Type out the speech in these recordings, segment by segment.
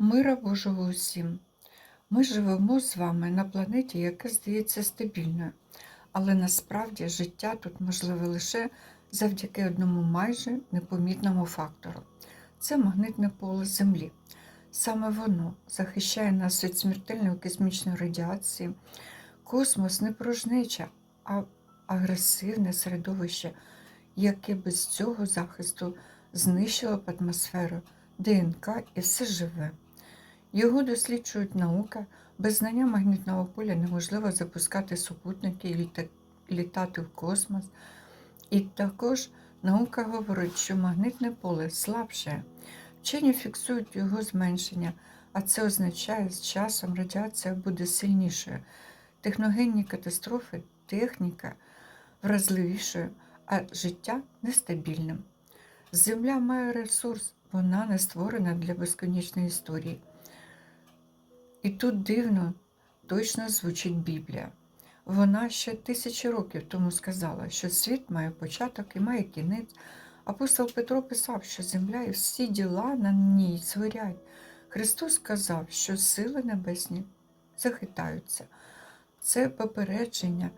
Мира Божого усім. Ми живемо з вами на планеті, яка здається стабільною, але насправді життя тут можливе лише завдяки одному майже непомітному фактору це магнитне поле Землі. Саме воно захищає нас від смертельної космічної радіації. Космос не порожнеча, а агресивне середовище, яке без цього захисту знищило б атмосферу, ДНК і все живе. Його досліджують наука. Без знання магнітного поля неможливо запускати супутники і літати в космос. І також наука говорить, що магнитне поле слабше. Вчені фіксують його зменшення, а це означає, з часом радіація буде сильнішою. Техногенні катастрофи, техніка вразливішою, а життя нестабільним. Земля має ресурс, вона не створена для безконечної історії. І тут дивно точно звучить Біблія. Вона ще тисячі років тому сказала, що світ має початок і має кінець. Апостол Петро писав, що земля і всі діла на ній згорять. Христос сказав, що сили небесні захитаються. Це попередження,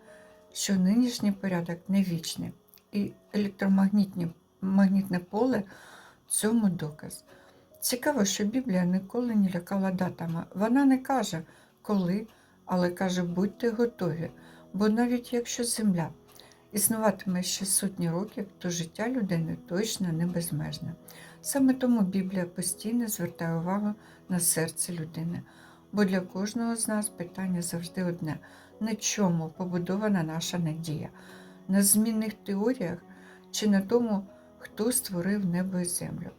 що нинішній порядок не вічний, і електромагнітні магнітне поле цьому доказ. Цікаво, що Біблія ніколи не лякала датами. Вона не каже коли, але каже, будьте готові, бо навіть якщо земля існуватиме ще сотні років, то життя людини точно не безмежне. Саме тому Біблія постійно звертає увагу на серце людини, бо для кожного з нас питання завжди одне: на чому побудована наша надія? На змінних теоріях чи на тому, хто створив небо і землю?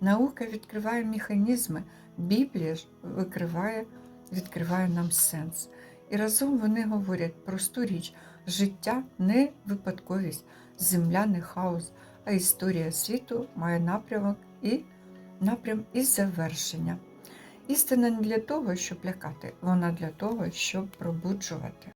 Наука відкриває механізми, Біблія ж викриває, відкриває нам сенс. І разом вони говорять просту річ: життя не випадковість, земля не хаос, а історія світу має напрямок і напрям і завершення. Істина не для того, щоб лякати, вона для того, щоб пробуджувати.